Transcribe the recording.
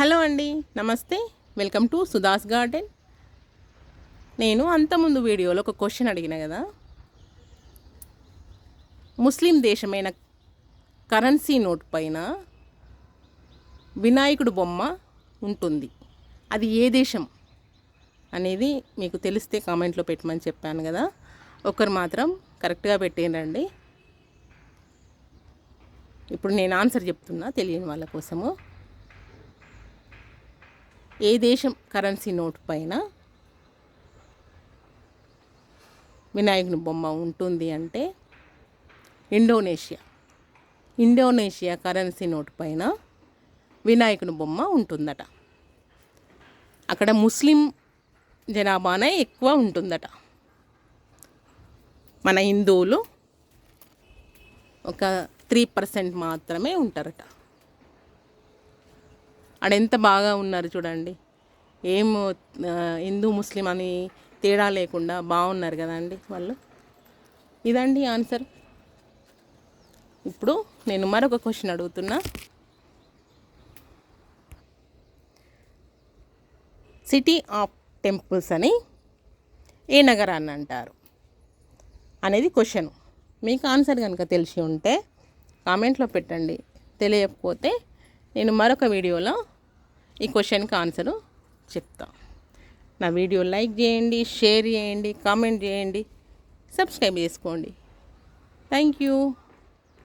Hello అండి నమస్తే. Welcome to Sudha's garden. నేను అంతకుముందు వీడియోలో ఒక క్వశ్చన్ అడిగిన కదా? ముస్లిం దేశమైన కరెన్సీ నోట్ పైన వినాయకుడు బొమ్మ ఉంటుంది. అది ఏ దేశం అనేది మీకు తెలిస్తే కామెంట్లో పెట్టమని చెప్పాను కదా? ఒకరు మాత్రం కరెక్ట్గా పెట్టేయండి ఇప్పుడు నేను ఆన్సర్ చెప్తున్నా తెలియని వాళ్ళ కోసము. ఏ దేశం కరెన్సీ నోట్ పైన వినాయకుని బొమ్మ ఉంటుంది అంటే ఇండోనేషియా. ఇండోనేషియా కరెన్సీ నోట్ పైన వినాయకుని బొమ్మ ఉంటుందట. అక్కడ ముస్లిం జనాభానే ఎక్కువ ఉంటుందట. మన హిందువులు ఒక త్రీ పర్సెంట్ మాత్రమే ఉంటారట. ఆడ ఎంత బాగా ఉన్నారు చూడండి. ఏం హిందూ ముస్లిం అని తేడా లేకుండా బాగున్నారు కదండి వాళ్ళు. ఇదండి ఆన్సర్. ఇప్పుడు నేను మరొక క్వశ్చన్ అడుగుతున్నా. సిటీ ఆఫ్ టెంపుల్స్ అని ఏ నగరాన్ని అంటారు? అనేది క్వశ్చన్. మీకు ఆన్సర్ కనుక తెలిసి ఉంటే కామెంట్లో పెట్టండి. తెలియకపోతే నేను మరొక వీడియోలో ఈ క్వశ్చన్కి ఆన్సరు చెప్తా. నా వీడియో లైక్ చేయండి షేర్ చేయండి కామెంట్ చేయండి సబ్స్క్రైబ్ చేసుకోండి. Thank you.